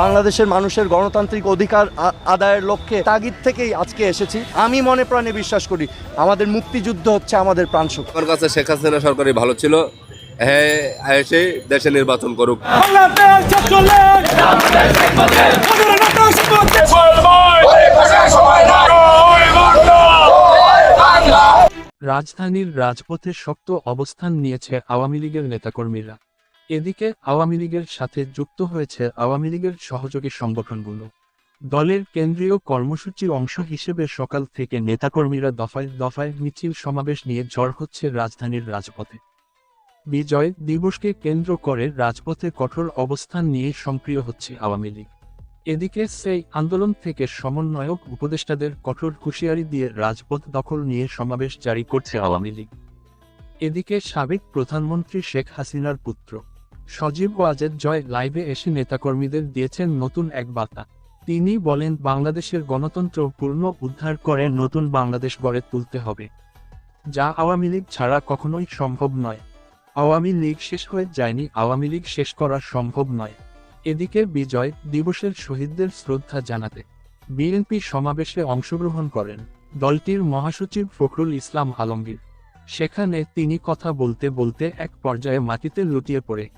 বাংলাদেশের মানুষের গণতান্ত্রিক অধিকার আদায়ের লক্ষ্যে তাগিদ থেকেই আজকে এসেছি। আমি মনে প্রাণে বিশ্বাস করি আমাদের মুক্তিযুদ্ধ হচ্ছে আমাদের প্রাণশক্তি। আমার কাছে শেখ হাসিনা সরকারই ভালো ছিল। হ্যাঁ এসে দেশে নির্বাচন করুক। রাজধানীর রাজপথে শক্ত অবস্থান নিয়েছে আওয়ামী লীগের নেতাকর্মীরা। এদিকে আওয়ামী লীগের সাথে যুক্ত হয়েছে আওয়ামী লীগের সহযোগী সংগঠনগুলো। দলের কেন্দ্রীয় কর্মসূচির অংশ হিসেবে সকাল থেকে নেতাকর্মীরা দফায় দফায় মিছিল সমাবেশ নিয়ে ঝড় হচ্ছে রাজধানীর রাজপথে। বিজয় দিবসকে কেন্দ্র করে রাজপথে কঠোর অবস্থান নিয়ে সক্রিয় হচ্ছে আওয়ামী লীগ। এদিকে সেই আন্দোলন থেকে সমন্বয়ক উপদেষ্টাদের কঠোর হুঁশিয়ারি দিয়ে রাজপথ দখল নিয়ে সমাবেশ জারি করছে আওয়ামী লীগ। এদিকে সাবেক প্রধানমন্ত্রী শেখ হাসিনার পুত্র সজীব ওয়াজেদ জয় লাইভে এসে নেতাকর্মীদের দিয়েছেন নতুন এক বার্তা। তিনি বলেন, বাংলাদেশের গণতন্ত্র পূর্ণ উদ্ধার করে নতুন বাংলাদেশ গড়ে তুলতে হবে। যা আওয়ামী লীগ ছাড়া কখনোই সম্ভব নয়। আওয়ামী লীগ শেষ হয়ে যায়নি, আওয়ামী লীগ শেষ করা সম্ভব নয়। এদিকে বিজয় দিবসের শহীদদের শ্রদ্ধা জানাতে বিএনপি সমাবেশে অংশগ্রহণ করেন দলটির মহাসচিব ফখরুল ইসলাম আলমগীর। সেখানে তিনি কথা বলতে বলতে এক পর্যায়ে মাটিতে লুটিয়ে পড়ে।